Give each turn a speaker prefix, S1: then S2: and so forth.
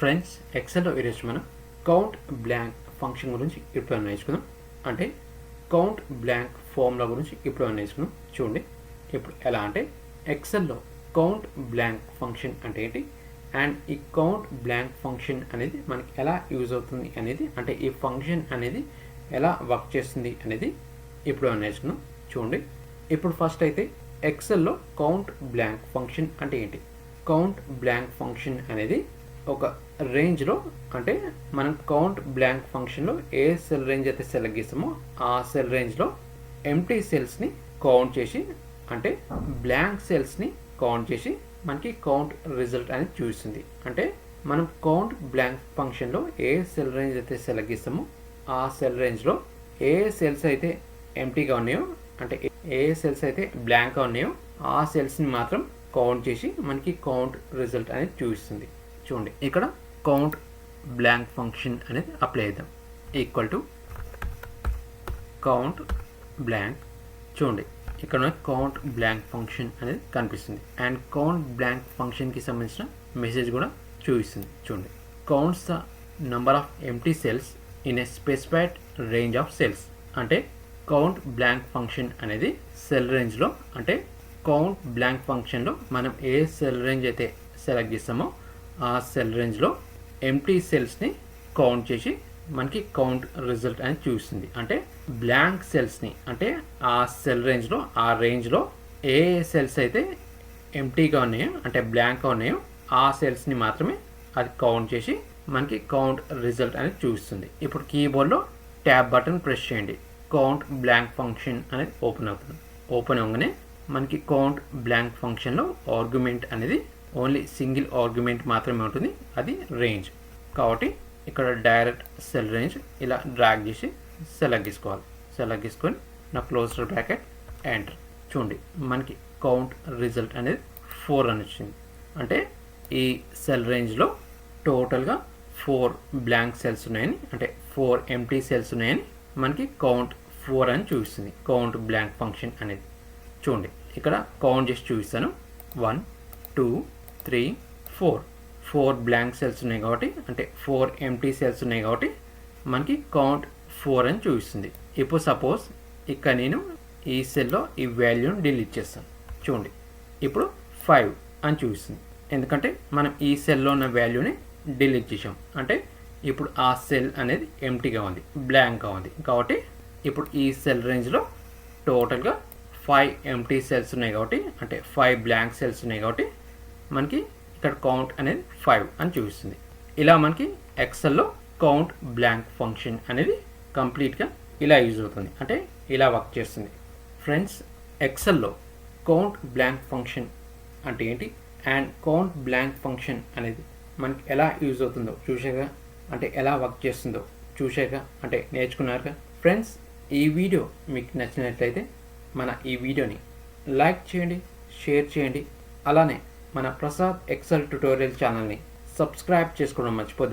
S1: Friends ఎక్సెల్లో ఈరోజు మనం count blank function గురించి ఇప్పుడు నేర్చుకుందాం అంటే కౌంట్ బ్లాంక్ ఫార్ములా గురించి ఇప్పుడు నేర్చుకుందాం చూడండి ఇప్పుడు ఎలా అంటే ఎక్సెల్లో కౌంట్ బ్లాంక్ ఫంక్షన్ అంటే ఏంటి? అండ్ ఈ కౌంట్ బ్లాంక్ ఫంక్షన్ అనేది మనకి ఎలా యూజ్ అవుతుంది అనేది అంటే ఈ ఫంక్షన్ అనేది ఎలా వర్క్ చేస్తుంది అనేది ఇప్పుడు నేర్చుకుందాం చూడండి ఇప్పుడు ఫస్ట్ అయితే ఎక్సెల్లో కౌంట్ బ్లాంక్ ఫంక్షన్ అంటే ఏంటి? కౌంట్ బ్లాంక్ ఫంక్షన్ అనేది ఒక రేంజ్లో అంటే మనం కౌంట్ బ్లాంక్ ఫంక్షన్లో ఏ సెల్ రేంజ్ అయితే సెలెక్ట్ చేస్తామో ఆ సెల్ రేంజ్లో ఎంటీ సెల్స్ని కౌంట్ చేసి అంటే బ్లాంక్ సెల్స్ని కౌంట్ చేసి మనకి కౌంట్ రిజల్ట్ అనేది చూపిస్తుంది. అంటే మనం కౌంట్ బ్లాంక్ ఫంక్షన్లో ఏ సెల్ రేంజ్ అయితే సెలెక్ట్ చేస్తామో ఆ సెల్ రేంజ్లో ఏ సెల్స్ అయితే ఎంటీగా ఉన్నాయో అంటే ఏ సెల్స్ అయితే బ్లాంక్గా ఉన్నాయో ఆ సెల్స్ని మాత్రం కౌంట్ చేసి మనకి కౌంట్ రిజల్ట్ అనేది చూపిస్తుంది. చూడండి ఇక్కడ కౌంట్ బ్లాంక్ ఫంక్షన్ అనేది అప్లై చేద్దాం. ఈక్వల్ టు కౌంట్ బ్లాంక్ చూడండి ఇక్కడ కౌంట్ బ్లాంక్ ఫంక్షన్ అనేది కనిపిస్తుంది. అండ్ కౌంట్ బ్లాంక్ ఫంక్షన్కి సంబంధించిన మెసేజ్ కూడా చూపిస్తుంది. చూడండి counts the number of empty cells in a specified range of cells అంటే కౌంట్ బ్లాంక్ ఫంక్షన్ అనేది సెల్ రేంజ్లో అంటే కౌంట్ బ్లాంక్ ఫంక్షన్లో మనం ఏ సెల్ రేంజ్ అయితే సెలెక్ట్ చేస్తామో ఆ సెల్ రేంజ్లో ఎంటీ సెల్స్ని కౌంట్ చేసి మనకి కౌంట్ రిజల్ట్ అనేది చూస్తుంది అంటే బ్లాంక్ సెల్స్ని అంటే ఆ సెల్ రేంజ్లో ఆ రేంజ్లో ఏ సెల్స్ అయితే ఎంటీగా ఉన్నాయో అంటే బ్లాంక్గా ఉన్నాయో ఆ సెల్స్ని మాత్రమే అది కౌంట్ చేసి మనకి కౌంట్ రిజల్ట్ అనేది చూస్తుంది ఇప్పుడు కీబోర్డ్లో ట్యాబ్ బటన్ ప్రెస్ చేయండి. కౌంట్ బ్లాంక్ ఫంక్షన్ అనేది ఓపెన్ అవుతుంది. ఓపెన్ అవ్వగానే మనకి కౌంట్ బ్లాంక్ ఫంక్షన్లో ఆర్గ్యుమెంట్ అనేది ఓన్లీ సింగిల్ ఆర్గ్యుమెంట్ మాత్రమే ఉంటుంది. అది రేంజ్. కాబట్టి ఇక్కడ డైరెక్ట్ సెల్ రేంజ్ ఇలా డ్రాగ్ చేసి సెలెక్ట్ చేసుకోవాలి సెలెక్ట్ చేసుకొని నా క్లోజర్ బ్రాకెట్ ఎంటర్. చూడండి మనకి కౌంట్ రిజల్ట్ అనేది ఫోర్ అని వచ్చింది. అంటే ఈ సెల్ రేంజ్లో టోటల్గా ఫోర్ బ్లాంక్ సెల్స్ ఉన్నాయని అంటే ఫోర్ ఎంటీ సెల్స్ ఉన్నాయని మనకి కౌంట్ ఫోర్ అని చూపిస్తుంది. కౌంట్ బ్లాంక్ ఫంక్షన్ అనేది. చూడండి ఇక్కడ కౌంట్ చేసి చూపిస్తాను. One two three four. Four blank cells ఉన్నాయి కాబట్టి అంటే ఫోర్ ఎంటీ సెల్స్ ఉన్నాయి కాబట్టి మనకి కౌంట్ ఫోర్ అని చూపిస్తుంది. ఇప్పుడు సపోజ్ ఇక్కడ నేను ఈ సెల్లో ఈ వాల్యూని డిలీట్ చేస్తాను. చూడండి. ఇప్పుడు ఫైవ్ అని చూపిస్తుంది. ఎందుకంటే మనం ఈ సెల్లో ఉన్న వాల్యూని డిలీట్ చేసాం అంటే ఇప్పుడు ఆ సెల్ అనేది ఎంటీగా ఉంది బ్లాంక్గా ఉంది. కాబట్టి ఇప్పుడు ఈ సెల్ రేంజ్లో టోటల్గా ఫైవ్ ఎంటీ సెల్స్ ఉన్నాయి కాబట్టి అంటే ఫైవ్ బ్లాంక్ సెల్స్ ఉన్నాయి కాబట్టి మనకి ఇక్కడ కౌంట్ అనేది ఫైవ్ అని చూపిస్తుంది. ఇలా మనకి ఎక్సెల్లో కౌంట్ బ్లాంక్ ఫంక్షన్ అనేది కంప్లీట్గా ఇలా యూజ్ అవుతుంది. అంటే ఇలా వర్క్ చేస్తుంది. ఫ్రెండ్స్ ఎక్సెల్లో కౌంట్ బ్లాంక్ ఫంక్షన్ అంటే ఏంటి? అండ్ కౌంట్ బ్లాంక్ ఫంక్షన్ అనేది మనకి ఎలా యూజ్ అవుతుందో చూసాక అంటే ఎలా వర్క్ చేస్తుందో చూసాక అంటే నేర్చుకున్నారుగా? ఫ్రెండ్స్ ఈ వీడియో మీకు నచ్చినట్లయితే మన ఈ వీడియోని లైక్ చేయండి షేర్ చేయండి అలానే మన ప్రసాద్ ఎక్సెల్ ట్యుటోరియల్ ఛానల్ని సబ్స్క్రైబ్ చేసుకోవడం మర్చిపోద్దండి.